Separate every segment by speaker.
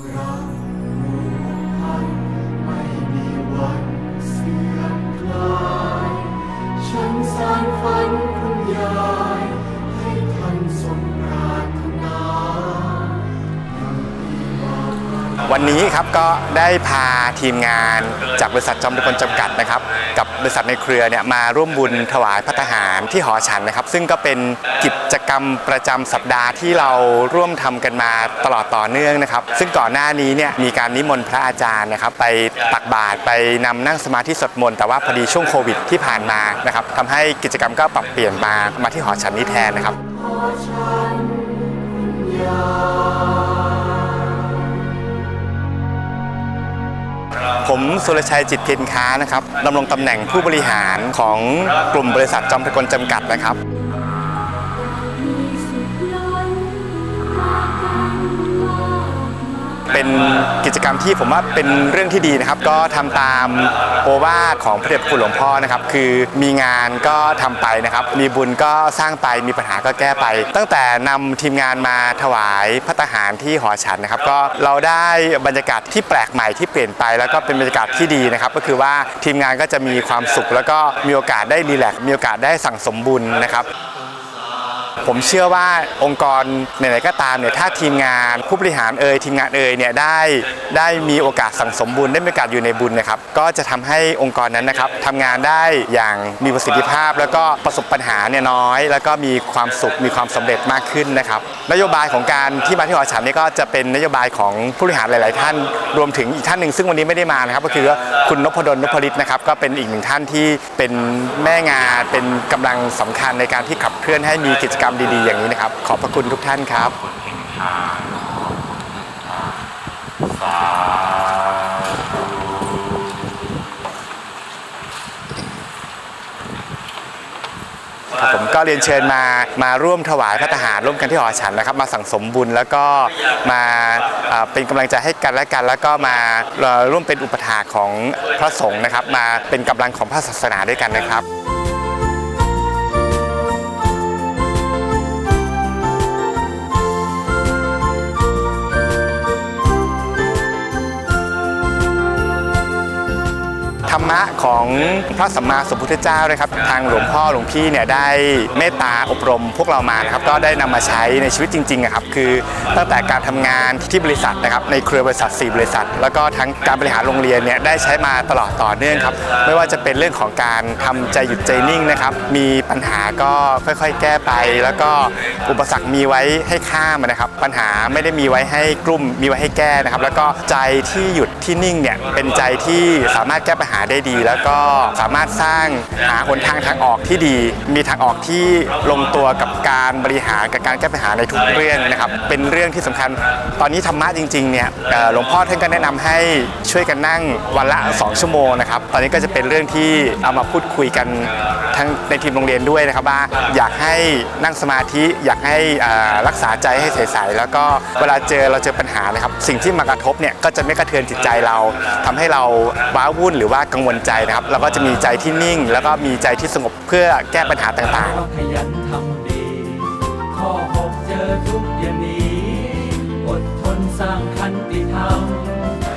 Speaker 1: ค วันนี้ครั
Speaker 2: บก็ได้พาทีมงานจากบริษัทจอมตะกลจำกัดนะครับ กับบริษัทในเครือเนี่ยมาร่วมบุญถวายพัตตาหารที่หอฉันนะครับ ซึ่งก็เป็นกิจกรรมประจำสัปดาห์ที่เราร่วมทำกันมาตลอดต่อเนื่องนะครับ ซึ่งก่อนหน้านี้เนี่ยมีการนิมนต์พระอาจารย์นะครับ ไปตักบาตรไปนำนั่งสมาธิสวดมนต์แต่ว่าพอดีช่วงโควิดที่ผ่านมานะครับทำให้กิจกรรมก็ปรับเปลี่ยนมามาที่หอฉันนี้แทนนะครับ
Speaker 1: ข
Speaker 2: ผมสุรชัยจิตเพียรค้านะครับดำรงตำแหน่งผู้บริหารของกลุ่มบริษัทจอมตะกลจำกัดนะครับ เป็นกิจกรรมที่ผมว่าเป็นเรื่องที่ดีนะครับ ก็ทำตามโอวาทของพระเดชคุณหลวงพ่อนะครับ คือมีงานก็ทำไปนะครับ มีบุญก็สร้างไปมีปัญหาก็แก้ไป ตั้งแต่นำทีมงานมาถวายพระตาหารที่หอฉันนะครับ ก็เราได้บรรยากาศที่แปลกใหม่ที่เปลี่ยนไป แล้วก็เป็นบรรยากาศที่ดีนะครับ ก็คือว่าทีมงานก็จะมีความสุข แล้วก็มีโอกาสได้รีแลกมีโอกาสได้สั่งสมบุญนะครับ ผมเชื่อว่าองค์กรไหนๆก็ตามเนี่ยถ้าทีมงานผู้บริหารเอ่ยทีมงานเอ่ยเนี่ยได้ได้มีโอกาสสั่งสมบุญได้มีโอกาสอยู่ในบุญนะครับก็จะทำให้องค์กรนั้นนะครับทำงานได้อย่างมีประสิทธิภาพ แล้วก็ประสบปัญหาเนี่ยน้อย แล้วก็มีความสุขมีความสำเร็จมากขึ้นนะครับนโยบายของการที่มาที่หอฉันนี่ก็จะเป็นนโยบายของผู้บริหารหลาย ๆ ท่านรวมถึงอีกท่านหนึ่งซึ่งวันนี้ไม่ได้มานะครับก็คือคุณนพดลนพฤทธิ์นะครับก็เป็นอีกหนึ่งท่านที่เป็นแม่งานเป็นกำลังสำคัญในการที่ขับเคลื่อนให้มีกิจกรรมดีๆ อย่างนี้นะครับ ขอบพระคุณทุกท่านครับผมก็เรียนเชิญมามาร่วมถวายพระทหารร่วมกันที่หอฉันนะครับ มาสั่งสมบุญแล้วก็มาเป็นกำลังใจให้กันและกัน แล้วก็มาร่วมเป็นอุปถาของพระสงฆ์นะครับ มาเป็นกำลังของพระศาสนาด้วยกันนะครับ รรมะของพระสัมมาสัมพุทธเจ้านะครับทางหลวงพ่อหลวงพี่เนี่ยได้เมตตาอบรมพวกเรามานะครับก็ได้นำมาใช้ในชีวิตจริงๆอะครับคือตั้งแต่การทำงานที่บริษัทนะครับในเครือบริษัท 4 บริษัท แล้วก็ทั้งการบริหารโรงเรียนเนี่ยได้ใช้มาตลอดต่อเนื่องครับไม่ว่าจะเป็นเรื่องของการทำใจหยุดใจนิ่งนะครับมีปัญหาก็ค่อยๆ แก้ไป แล้วก็อุปสรรคมีไว้ให้ข้ามนะครับปัญหาไม่ได้มีไว้ให้กลุ่มมีไว้ให้แก้นะครับแล้วก็ใจที่หยุดที่นิ่งเนี่ยเป็นใจที่สามารถแก้ปัญหาได้ดี แล้วก็สามารถสร้างหาหนทางทางออกที่ดี มีทางออกที่ลงตัวกับการบริหารกับการแก้ปัญหาในทุกเรื่องนะครับ เป็นเรื่องที่สำคัญ ตอนนี้ธรรมะจริงๆเนี่ยหลวงพ่อท่านก็แนะนำให้ช่วยกันนั่งวันละ 2 ชั่วโมงนะครับ ตอนนี้ก็จะเป็นเรื่องที่เอามาพูดคุยกันทั้งในทีมโรงเรียนด้วยนะครับว่าอยากให้นั่งสมาธิอยากให้รักษาใจให้ใสๆแล้วก็เวลาเจอเราเจอปัญหานะครับ สิ่งที่มากระทบเนี่ยก็จะไม่กระเทือนจิตใจเราทำให้เราว้าวุ่นหรือว่ากังวลใจนะครับเราก็จะมีใจที่นิ่ง แล้วก็มีใจที่สงบเพื่อแก้ปัญหาต่างๆ
Speaker 3: เราขยันทำดีข้อหกเจอทุกข์อย่าหนีอดทนสร้างคันติธรรม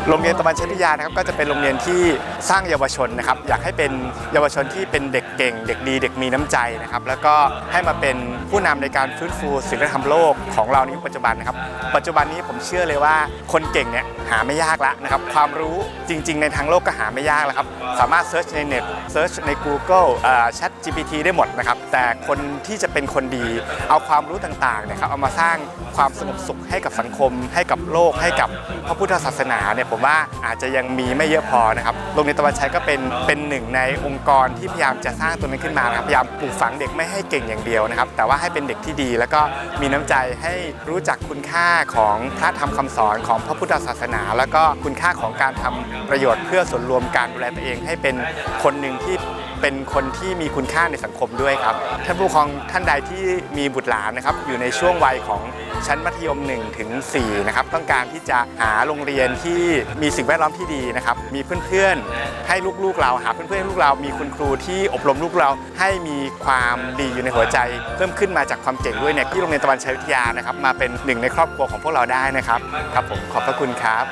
Speaker 2: โรงเรียนตะวันเชติยานะครับก็จะเป็นโรงเรียนที่สร้างเยาวชนนะครับ อยากให้เป็นเยาวชนที่เป็นเด็กเก่ง เด็กดี เด็กมีน้ำใจนะครับ แล้วก็ให้มาเป็นผู้นำในการฟื้นฟูศิลธรรมโลกของเราในยุคปัจจุบันนะครับ ปัจจุบันนี้ผมเชื่อเลยว่าคนเก่งเนี่ยหาไม่ยากล้วนะครับ ความรู้จริง ๆ ในทางโลกก็หาไม่ยากแล้วครับ สามารถเซิร์ชในเน็ตเซิร์ชใน Google เอ่อ Chat GPT ได้หมดนะครับ แต่คนที่จะเป็นคนดี เอาความรู้ต่างๆเนี่ยครับเอามาสร้างความสงบสุขให้กับสังคม ให้กับโลกให้กับพระพุทธศาสนาเนี่ยผมว่าอาจจะยังมีไม่เยอะพอนะครับโรงเรียนตะวันชัยก็เป็นเป็นหนึ่งในองค์กรที่พยายามจะสร้างตัวนี้ขึ้นมานะครับพยายามปลูกฝังเด็กไม่ให้เก่งอย่างเดียวนะครับแต่ว่าให้เป็นเด็กที่ดี แล้วก็มีน้ำใจให้รู้จักคุณค่าของพระธรรมคำสอนของพระพุทธศาสนา แล้วก็คุณค่าของการทำประโยชน์เพื่อส่วนรวมการดูแลตัวเองให้เป็นคนหนึ่งที่เป็นคนที่มีคุณค่าในสังคมด้วยครับท่านผู้ปกครองท่านใดที่มีบุตรหลานนะครับอยู่ในช่วงวัยของ ชั้นมัธยม 1 ถึง 4 นะครับ ต้องการที่จะหาโรงเรียนที่มีสิ่งแวดล้อมที่ดีนะครับ มีเพื่อนๆ ให้ลูกๆเราหาเพื่อนๆลูกเรา มีคุณครูที่อบรมลูกเรา ให้มีความดีอยู่ในหัวใจ เพิ่มขึ้นมาจากความเก่งด้วยเนี่ยที่โรงเรียนตะวันชัยวิทยานะครับมาเป็นหนึ่งในครอบครัวของพวกเราได้นะครับครับผมขอบพระคุณครับ